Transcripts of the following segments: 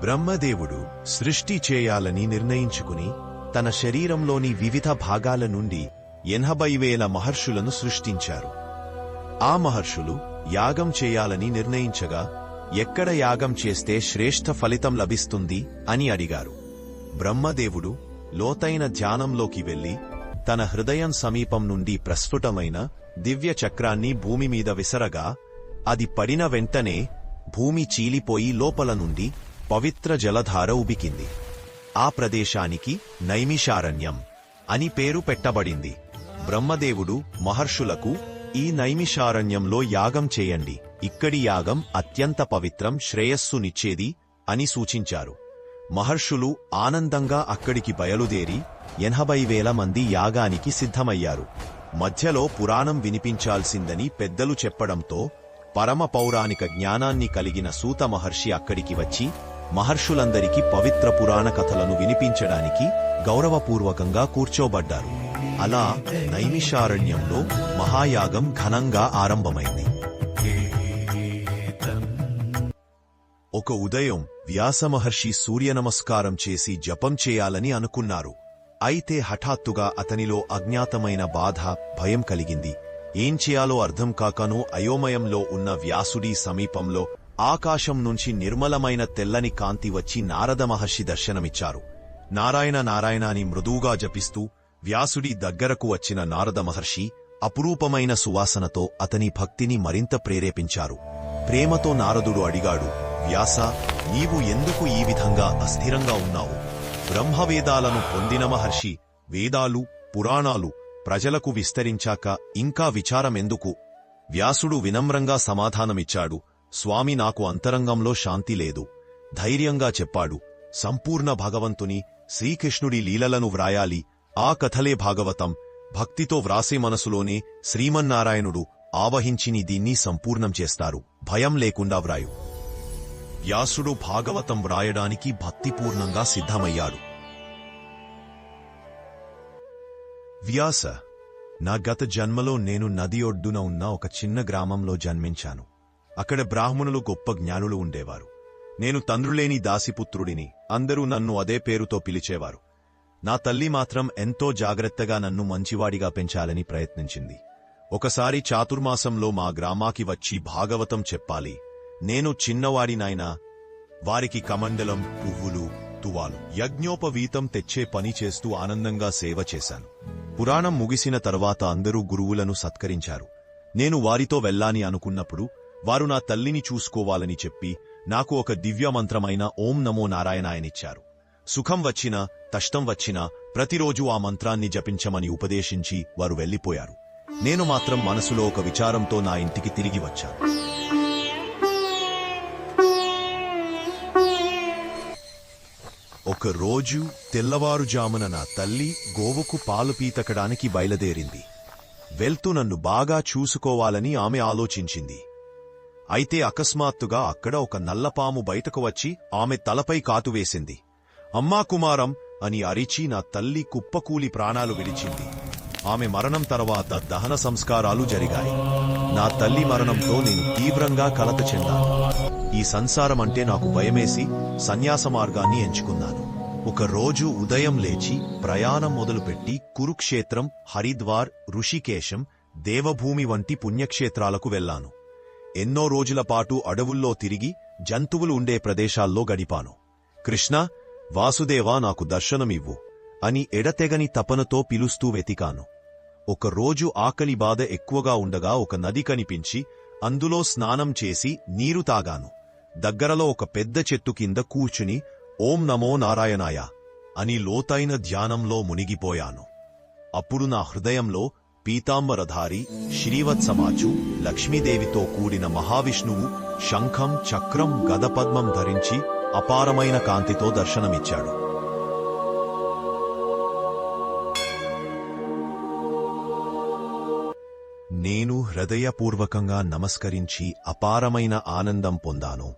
బ్రహ్మదేవుడు సృష్టి చేయాలని నిర్ణయించుకుని తన శరీరంలోని వివిధ భాగాల నుండి ఎనభై వేల మహర్షులను సృష్టించారు. ఆ మహర్షులు యాగం చేయాలని నిర్ణయించగా ఎక్కడ యాగం చేస్తే శ్రేష్ఠ ఫలితం లభిస్తుంది? అని అడిగారు. బ్రహ్మదేవుడు లోతైన ధ్యానంలోకి వెళ్ళి తన హృదయం సమీపం నుండి ప్రస్ఫుటమైన దివ్య చక్రాన్ని భూమి మీద విసరగా అది పడిన వెంటనే భూమి చీలిపోయి లోపల నుండి పవిత్ర జలధార ఉబికింది. ఆ ప్రదేశానికి నైమిషారణ్యం అని పేరు పెట్టబడింది. బ్రహ్మదేవుడు మహర్షులకు ఈ నైమిషారణ్యంలో యాగం చేయండి. ఇక్కడి యాగం అత్యంత పవిత్రం శ్రేయస్సునిచ్చేది అని సూచించారు. మహర్షులు ఆనందంగా అక్కడికి బయలుదేరి ఎనభై వేల మంది యాగానికి సిద్ధమయ్యారు. మధ్యలో పురాణం వినిపించాల్సిందని పెద్దలు చెప్పడంతో పరమ పౌరాణిక జ్ఞానాన్ని కలిగిన సూత మహర్షి అక్కడికి వచ్చి మహర్షులందరికీ పవిత్ర పురాణ కథలను వినిపించడానికి గౌరవపూర్వకంగా కూర్చోబడ్డారు. అలా నైమిషారణ్యంలో మహాయాగం ఘనంగా ఆరంభమైంది. ఒక ఉదయం వ్యాస మహర్షి సూర్య నమస్కారం చేసి జపం చేయాలని అనుకున్నారు. అయితే హఠాత్తుగా అతనిలో అజ్ఞాతమైన బాధ భయం కలిగింది. ఏం చేయాలో అర్థం కాకను అయోమయంలో ఉన్న వ్యాసుడి సమీపంలో ఆకాశం నుంచి నిర్మలమైన తెల్లని కాంతి వచ్చి నారద మహర్షి దర్శనమిచ్చారు. నారాయణ నారాయణ అని మృదువుగా జపిస్తూ వ్యాసుడి దగ్గరకు వచ్చిన నారద మహర్షి అపురూపమైన సువాసనతో అతని భక్తిని మరింత ప్రేరేపించారు. ప్రేమతో నారదుడు అడిగాడు వ్యాస నీవు ఎందుకు ఈ విధంగా అస్థిరంగా ఉన్నావు? బ్రహ్మవేదాలను పొందిన మహర్షి వేదాలు పురాణాలు ప్రజలకు విస్తరించాక ఇంకా విచారమెందుకు? వ్యాసుడు వినమ్రంగా సమాధానమిచ్చాడు స్వామి నాకు అంతరంగంలో శాంతి లేదు. ధైర్యంగా చెప్పాడు. సంపూర్ణ భగవంతుని శ్రీకృష్ణుడి లీలలను వ్రాయాలి. ఆ కథలే భాగవతం. భక్తితో వ్రాసే మనసులోనే శ్రీమన్నారాయణుడు ఆవహించిని దీన్ని సంపూర్ణం చేస్తారు. భయం లేకుండా వ్రాయు. వ్యాసుడు భాగవతం వ్రాయడానికి భక్తిపూర్ణంగా సిద్ధమయ్యాడు. వ్యాస నా గత జన్మలో నేను నది ఒడ్డున ఉన్న ఒక చిన్న గ్రామంలో జన్మించాను. అక్కడ బ్రాహ్మణులు గొప్ప జ్ఞానులు ఉండేవారు. నేను తండ్రులేని దాసిపుత్రుడిని అందరూ నన్ను అదే పేరుతో పిలిచేవారు. నా తల్లి మాత్రం ఎంతో జాగ్రత్తగా నన్ను మంచివాడిగా పెంచాలని ప్రయత్నించింది. ఒకసారి చాతుర్మాసంలో మా గ్రామాకి వచ్చి భాగవతం చెప్పాలి. నేను చిన్నవాడినైనా వారికి కమండలం పువ్వులు తువాలు యజ్ఞోపవీతం తెచ్చే పని చేస్తూ ఆనందంగా సేవ చేశాను. పురాణం ముగిసిన తర్వాత అందరూ గురువులను సత్కరించారు. నేను వారితో వెళ్ళాని అనుకున్నప్పుడు వారు నా తల్లిని చూసుకోవాలని చెప్పి నాకు ఒక దివ్యమంత్రమైన ఓం నమో నారాయణాయనిచ్చారు. సుఖం వచ్చినా కష్టం వచ్చినా ప్రతిరోజు ఆ మంత్రాన్ని జపించమని ఉపదేశించి వారు వెళ్ళిపోయారు నేను మాత్రం మనసులో ఒక విచారంతో నా ఇంటికి తిరిగి వచ్చాను. ఒక రోజు తెల్లవారుజామున నా తల్లి గోవుకు పాలు పీతకడానికి బయలుదేరింది. వెళ్తూ నన్ను బాగా చూసుకోవాలని ఆమె ఆలోచించింది. అయితే అకస్మాత్తుగా అక్కడ ఒక నల్లపాము బయటకు వచ్చి ఆమె తలపై కాతువేసింది అమ్మా కుమారం అని అరిచి నా తల్లి కుప్పకూలి ప్రాణాలు విడిచింది. ఆమె మరణం తర్వాత దహన సంస్కారాలు జరిగాయి. నా తల్లి మరణంతో నేను తీవ్రంగా కలత చెందాను. ఈ సంసారం అంటే నాకు భయమేసి సన్యాస మార్గాన్ని ఎంచుకున్నాను. ఒక రోజు ఉదయం లేచి ప్రయాణం మొదలుపెట్టి కురుక్షేత్రం హరిద్వార్ ఋషికేశం దేవభూమి వంటి పుణ్యక్షేత్రాలకు వెళ్ళాను ఎన్నో రోజుల పాటు అడవుల్లో తిరిగి జంతువులు ఉండే ప్రదేశాల్లో గడిపాను. కృష్ణ వాసుదేవా నాకు దర్శనమివ్వు అని ఎడతెగని తపనతో పిలుస్తూ వెతికాను. ఒక రోజు ఆకలి బాధ ఎక్కువగా ఉండగా ఒక నది కనిపించి అందులో స్నానం చేసి నీరు తాగాను. దగ్గరలో ఒక పెద్ద చెట్టు కింద కూర్చుని ఓం నమో నారాయణాయ అని లోతైన ధ్యానంలో మునిగిపోయాను. అప్పుడు నా హృదయంలో పీతాంబరధారి శ్రీవత్సమాచు లక్ష్మీదేవితో కూడిన మహావిష్ణువు శంఖం చక్రం గదపద్మం ధరించి అపారమైన కాంతితో దర్శనమిచ్చాడు. నేను హృదయపూర్వకంగా నమస్కరించి అపారమైన ఆనందం పొందాను.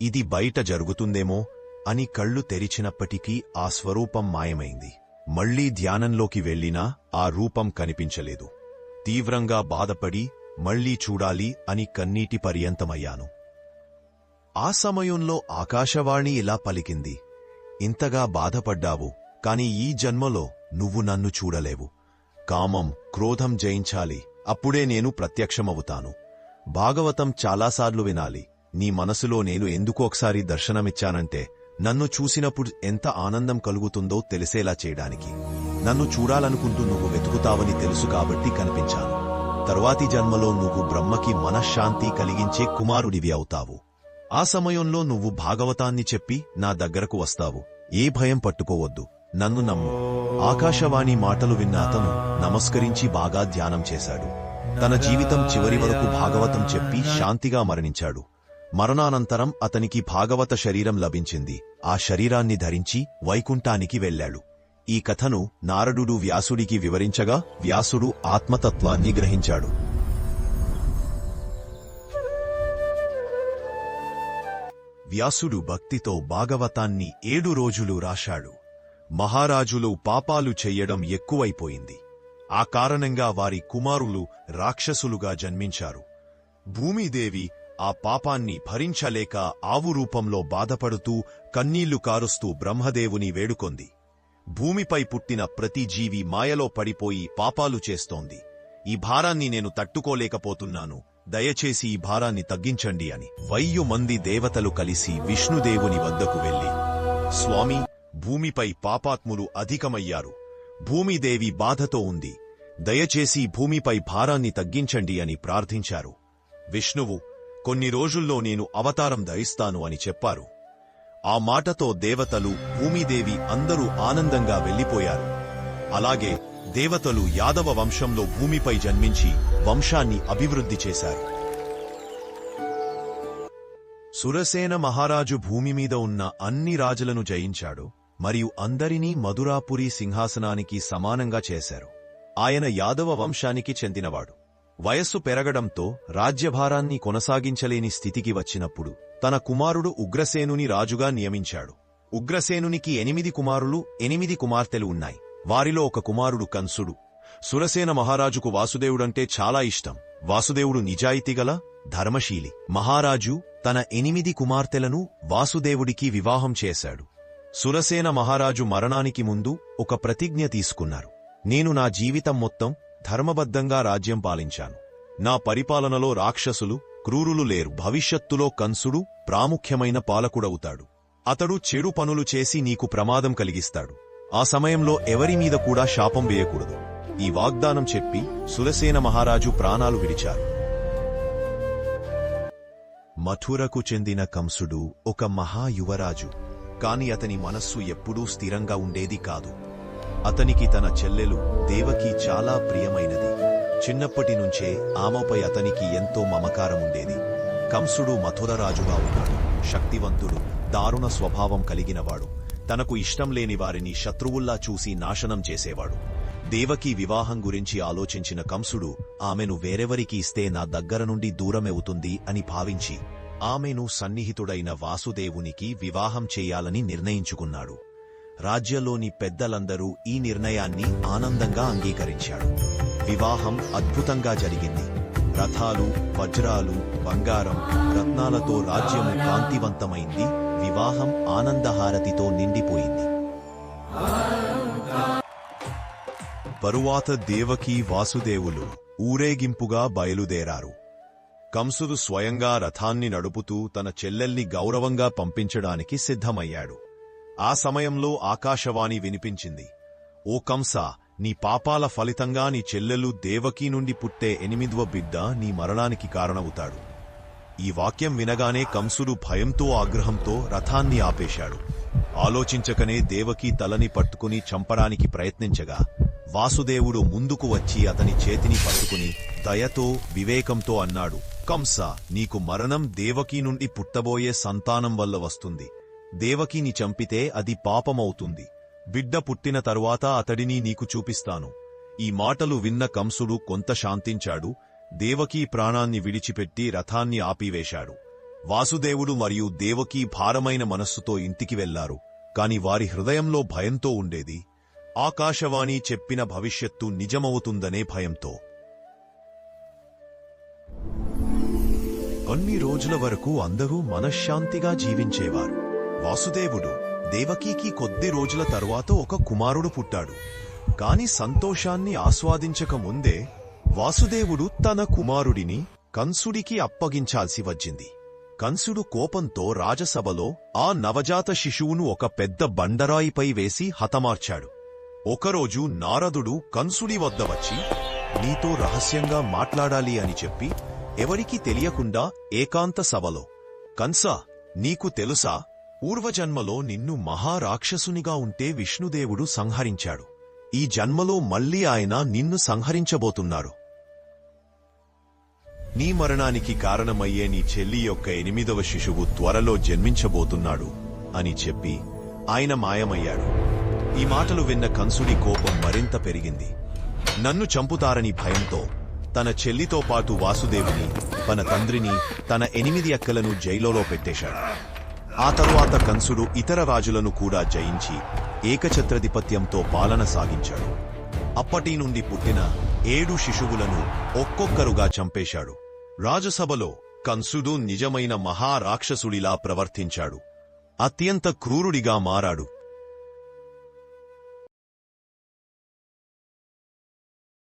ఇది బయట జరుగుతుందేమో అని కళ్ళు తెరిచినప్పటికీ ఆ స్వరూపం మాయమైంది. మళ్ళీ ధ్యానంలోకి వెళ్ళినా ఆ రూపం కనిపించలేదు. తీవ్రంగా బాధపడి మళ్ళీ చూడాలి అని కన్నీటి పర్యంతమయ్యాను. ఆ సమయంలో ఆకాశవాణి ఇలా పలికింది. ఇంతగా బాధపడ్డావు కాని ఈ జన్మలో నువ్వు నన్ను చూడలేవు. కామం క్రోధం జయించాలి. అప్పుడే నేను ప్రత్యక్షమవుతాను. భాగవతం చాలాసార్లు వినాలి. నీ మనసులో నేను ఎందుకోకసారి దర్శనమిచ్చానంటే నన్ను చూసినప్పుడు ఎంత ఆనందం కలుగుతుందో తెలిసేలా చేయడానికి. నన్ను చూడాలనుకుంటూ నువ్వు వెతుకుతావని తెలుసు కాబట్టి కనిపించాను. తరువాతి జన్మలో నువ్వు బ్రహ్మకి మనశ్శాంతి కలిగించే కుమారుడివి అవుతావు. ఆ సమయంలో నువ్వు భాగవతాన్ని చెప్పి నా దగ్గరకు వస్తావు. ఏ భయం పట్టుకోవద్దు. నన్ను నమ్ము. ఆకాశవాణి మాటలు విన్న అతను నమస్కరించి బాగా ధ్యానం చేశాడు. తన జీవితం చివరి వరకు భాగవతం చెప్పి శాంతిగా మరణించాడు. మరణానంతరం అతనికి భాగవత శరీరం లభించింది. ఆ శరీరాన్ని ధరించి వైకుంఠానికి వెళ్ళాడు. ఈ కథను నారదుడు వ్యాసుడికి వివరించగా వ్యాసుడు ఆత్మతత్వాన్ని గ్రహించాడు. వ్యాసుడు భక్తితో భాగవతాన్ని ఏడు రోజులు రాశాడు. మహారాజులు పాపాలు చెయ్యడం ఎక్కువైపోయింది. ఆ కారణంగా వారి కుమారులు రాక్షసులుగా జన్మించారు. భూమిదేవి ఆ పాపాన్ని భరించలేక ఆవు రూపంలో బాధపడుతూ కన్నీళ్ళు కారుస్తూ బ్రహ్మదేవుని వేడుకొంది. భూమిపై పుట్టిన ప్రతి జీవి మాయలో పడిపోయి పాపాలు చేస్తోంది. ఈ భారాన్ని నేను తట్టుకోలేకపోతున్నాను. దయచేసి ఈ భారాన్ని తగ్గించండి అని వయ్యు మంది దేవతలు కలిసి విష్ణుదేవుని వద్దకు వెళ్ళి స్వామి భూమిపై పాపాత్ములు అధికమయ్యారు. భూమిదేవి బాధతో ఉంది. దయచేసి భూమిపై భారాన్ని తగ్గించండి అని ప్రార్థించారు. విష్ణువు కొన్ని రోజుల్లో నేను అవతారం ధరిస్తాను అని చెప్పారు. ఆ మాటతో దేవతలు భూమిదేవి అందరూ ఆనందంగా వెళ్ళిపోయారు అలాగే దేవతలు యాదవ వంశంలో భూమిపై జన్మించి వంశాన్ని అభివృద్ధి చేశారు. సురసేన మహారాజు భూమి మీద ఉన్న అన్ని రాజులను జయించాడు మరియు అందరినీ మధురాపురి సింహాసనానికి సమానంగా చేశారు. ఆయన యాదవ వంశానికి చెందినవాడు. వయస్సు పెరగడంతో రాజ్యభారాన్ని కొనసాగించలేని స్థితికి వచ్చినప్పుడు తన కుమారుడు ఉగ్రసేనుని రాజుగా నియమించాడు. ఉగ్రసేనునికి ఎనిమిది కుమారులు ఎనిమిది కుమార్తెలు ఉన్నాయి. వారిలో ఒక కుమారుడు కంసుడు. సురసేన మహారాజుకు వాసుదేవుడంటే చాలా ఇష్టం. వాసుదేవుడు నిజాయితీగల ధర్మశీలి. మహారాజు తన ఎనిమిది కుమార్తెలను వాసుదేవుడికి వివాహం చేశాడు. సురసేన మహారాజు మరణానికి ముందు ఒక ప్రతిజ్ఞ తీసుకున్నారు. నేను నా జీవితం మొత్తం ధర్మబద్ధంగా రాజ్యం పాలించాను. నా పరిపాలనలో రాక్షసులు క్రూరులు లేరు. భవిష్యత్తులో కంసుడు ప్రాముఖ్యమైన పాలకుడవుతాడు. అతడు చెడు పనులు చేసి నీకు ప్రమాదం కలిగిస్తాడు. ఆ సమయంలో ఎవరి మీద కూడా శాపం వేయకూడదు. ఈ వాగ్దానం చెప్పి సులసేన మహారాజు ప్రాణాలు విడిచారు. మథురకు చెందిన కంసుడు ఒక మహాయువరాజు. కాని అతని మనస్సు ఎప్పుడూ స్థిరంగా ఉండేది కాదు. అతనికి తన చెల్లెలు దేవకి చాలా ప్రియమైనది. చిన్నప్పటి నుంచే ఆమెపై అతనికి ఎంతో మమకారం ఉండేది కంసుడు మథురరాజుగా ఉన్నాడు. శక్తివంతుడు దారుణ స్వభావం కలిగినవాడు. తనకు ఇష్టం లేని వారిని శత్రువుల్లా చూసి నాశనం చేసేవాడు. దేవకి వివాహం గురించి ఆలోచించిన కంసుడు ఆమెను వేరెవరికి ఇస్తే నా దగ్గర నుండి దూరమవుతుంది అని భావించి ఆమెను సన్నిహితుడైన వాసుదేవునికి వివాహం చేయాలని నిర్ణయించుకున్నాడు. రాజ్యంలోని పెద్దలందరూ ఈ నిర్ణయాన్ని ఆనందంగా అంగీకరించాడు. వివాహం అద్భుతంగా జరిగింది. రథాలు వజ్రాలు బంగారం రత్నాలతో రాజ్యము కాంతివంతమైంది. వివాహం ఆనందహారతితో నిండిపోయింది. తరువాత దేవకీ వాసుదేవులు ఊరేగింపుగా బయలుదేరారు. కంసుడు స్వయంగా రథాన్ని నడుపుతూ తన చెల్లెల్ని గౌరవంగా పంపించడానికి సిద్ధమయ్యాడు. ఆ సమయంలో ఆకాశవాణి వినిపించింది. ఓ కంస నీ పాపాల ఫలితంగా నీ చెల్లెలు దేవకీ నుండి పుట్టే ఎనిమిదవ బిడ్డ నీ మరణానికి కారణమవుతాడు ఈ వాక్యం వినగానే కంసుడు భయంతో ఆగ్రహంతో రథాన్ని ఆపేశాడు. ఆలోచించకనే దేవకీ తలని పట్టుకుని చంపడానికి ప్రయత్నించగా వాసుదేవుడు ముందుకు వచ్చి అతని చేతిని పట్టుకుని దయతో వివేకంతో అన్నాడు కంస నీకు మరణం దేవకీ నుండి పుట్టబోయే సంతానం వల్ల వస్తుంది. దేవకీని చంపితే అది పాపమవుతుంది. బిడ్డ పుట్టిన తరువాత అతడిని నీకు చూపిస్తాను. ఈ మాటలు విన్న కంసుడు కొంత శాంతించాడు. దేవకీ ప్రాణాన్ని విడిచిపెట్టి రథాన్ని ఆపివేశాడు. వాసుదేవుడు మరియు దేవకీ భారమైన మనస్సుతో ఇంటికి వెళ్ళారు. కాని వారి హృదయంలో భయంతో ఉండేది. ఆకాశవాణి చెప్పిన భవిష్యత్తు నిజమవుతుందనే భయంతో. కొన్ని రోజుల వరకు అందరూ మనశ్శాంతిగా జీవించేవారు. వాసుదేవుడు దేవకీకి కొద్ది రోజుల తరువాత ఒక కుమారుడు పుట్టాడు. కాని సంతోషాన్ని ఆస్వాదించక ముందే వాసుదేవుడు తన కుమారుడిని కంసుడికి అప్పగించాల్సి వచ్చింది. కంసుడు కోపంతో రాజసభలో ఆ నవజాత శిశువును ఒక పెద్ద బండరాయిపై వేసి హతమార్చాడు. ఒకరోజు నారదుడు కంసుడి వద్ద వచ్చి నీతో రహస్యంగా మాట్లాడాలి అని చెప్పి ఎవరికీ తెలియకుండా ఏకాంత సభలో కంస నీకు తెలుసా? పూర్వజన్మలో నిన్ను మహారాక్షసునిగా ఉంటే విష్ణుదేవుడు సంహరించాడు. ఈ జన్మలో మళ్ళీ ఆయన నిన్ను సంహరించబోతున్నారు. నీ మరణానికి కారణమయ్యే నీ చెల్లి యొక్క ఎనిమిదవ శిశువు త్వరలో జన్మించబోతున్నాడు అని చెప్పి ఆయన మాయమయ్యాడు. ఈ మాటలు విన్న కంసుడి కోపం మరింత పెరిగింది. నన్ను చంపుతారని భయంతో తన చెల్లితో పాటు వాసుదేవుని తన తండ్రిని తన ఎనిమిది అక్కలను జైలులో పెట్టేశాడు. ఆ తరువాత కంసుడు ఇతర రాజులను కూడా జయించి ఏకఛత్రధిపత్యంతో పాలన సాగించాడు. అప్పటి నుండి పుట్టిన ఏడు శిశువులను ఒక్కొక్కరుగా చంపేశాడు. రాజసభలో కంసుడు నిజమైన మహారాక్షసుడిలా ప్రవర్తించాడు. అత్యంత క్రూరుడిగా మారాడు.